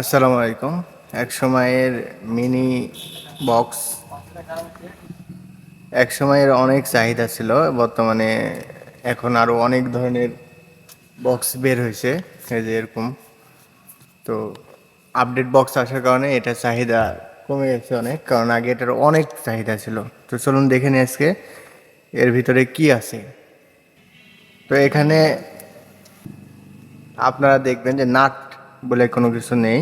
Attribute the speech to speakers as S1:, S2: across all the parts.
S1: আসসালামু আলাইকুম। এক সময়ের মিনি বক্স, এক সময়ের অনেক চাহিদা ছিল। বর্তমানে এখন আরও অনেক ধরনের বক্স বের হয়েছে, এই যে এরকম। তো আপডেট বক্স আসার কারণে এটা চাহিদা কমে গেছে অনেক, কারণ আগে এটার অনেক চাহিদা ছিল। তো চলুন দেখে নিই আজকে এর ভিতরে কি আছে। তো এখানে আপনারা দেখবেন যে নাট বলে কোনো কিছু নেই।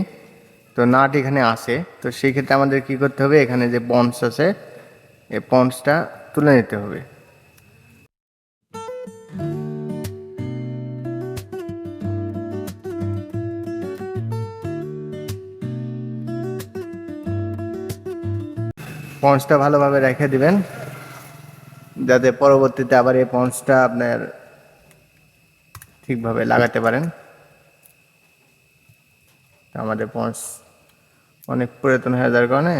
S1: তো নাট এখানে আসে তো সেই ক্ষেত্রে আমাদের কি করতে হবে? এখানে যে পন্স আছে, এই পন্সটা তুলে নিতে হবে। পন্সটা ভালোভাবে রেখে দিবেন। যাতে পরবর্তীতে আবার এই পন্সটা আপনার ঠিকভাবে লাগাতে পারেন। আমাদের পঞ্চ অনেক পুরাতন হয়ে যাওয়ার কারণে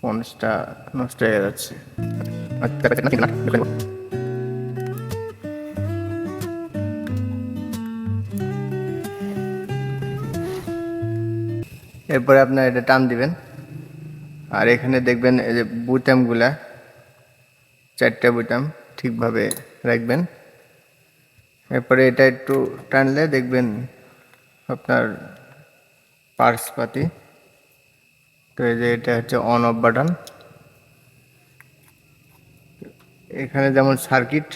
S1: পঞ্চটা নষ্ট হয়ে যাচ্ছে। এরপরে আপনার এটা টান দিবেন। আর এখানে দেখবেন এই যে বুটামগুলা, চারটা বুটাম ঠিকভাবে রাখবেন। এরপরে এটা একটু টানলে দেখবেন আপনার পার্স পাতি তো এই যে এটা হচ্ছে অন অফ বাটন এখানে যেমন সার্কিট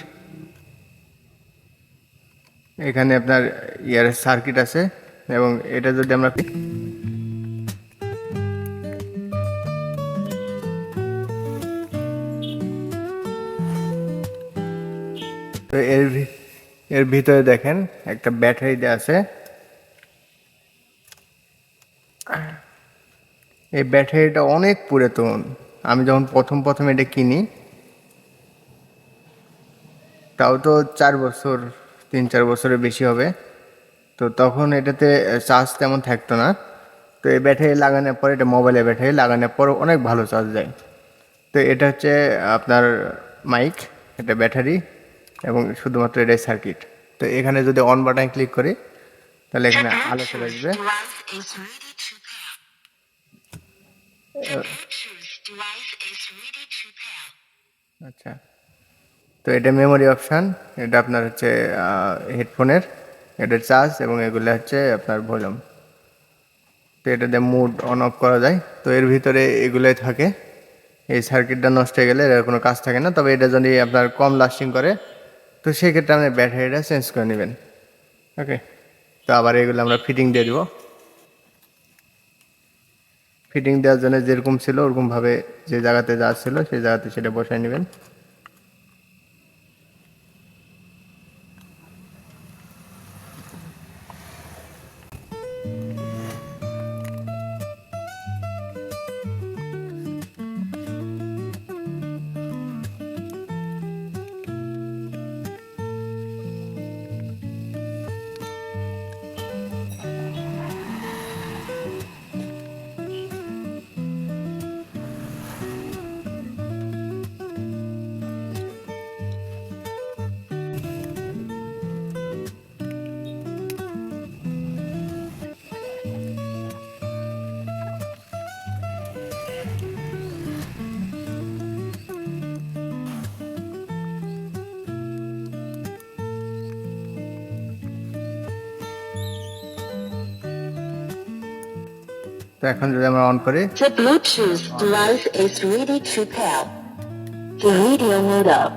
S1: এখানে আপনার ইয়ার সার্কিট আছে এবং এটা যদি আমরা তো এর এর ভিতরে দেখেন একটা ব্যাটারি দেওয়া আছে। এই ব্যাটারিটা অনেক পুরাতন। আমি যখন প্রথম প্রথম এটা কিনি তাও তো চার বছর তিন চার বছরের বেশি হবে। তো তখন এটাতে চার্জ তেমন থাকতো না। তো এই ব্যাটারি লাগানোর পর এটা মোবাইলে ব্যাটারি লাগানোর পর অনেক ভালো চার্জ দেয়। তো এটা হচ্ছে আপনার মাইক এটা ব্যাটারি এবং শুধুমাত্র এটাই সার্কিট তো এখানে যদি অন বাটন ক্লিক করি তাহলে এখানে আলো চলে আসবে
S2: device is ready to pair. The Bluetooth device is ready to pair.
S1: আচ্ছা। তো এটা মেমোরি অপশান এটা আপনার হচ্ছে হেডফোনের এটা চার্জ এবং এগুলো হচ্ছে আপনার ভলিউম তো এটা দিয়ে মুড অন অফ করা যায়। তো এর ভিতরে এগুলোই থাকে। এই সার্কিটটা নষ্ট হয়ে গেলে এর কোনো কাজ থাকে না। তবে এটা যদি আপনার কম লাস্টিং করে তো সেক্ষেত্রে আপনি ব্যাটারিটা চেঞ্জ করে নেবেন। ওকে তো আবার এগুলো আমরা ফিটিং দিয়ে দেবো। ফিটিং দেওয়ার জন্য যেরকম ছিল, ওরকমভাবে যে জায়গাতে যা ছিল, সেই জায়গাতে সেটা বসায় নেবেন। তো এখন যদি আমরা অন করি
S2: The Bluetooth device is ready to pair. The radio mode up.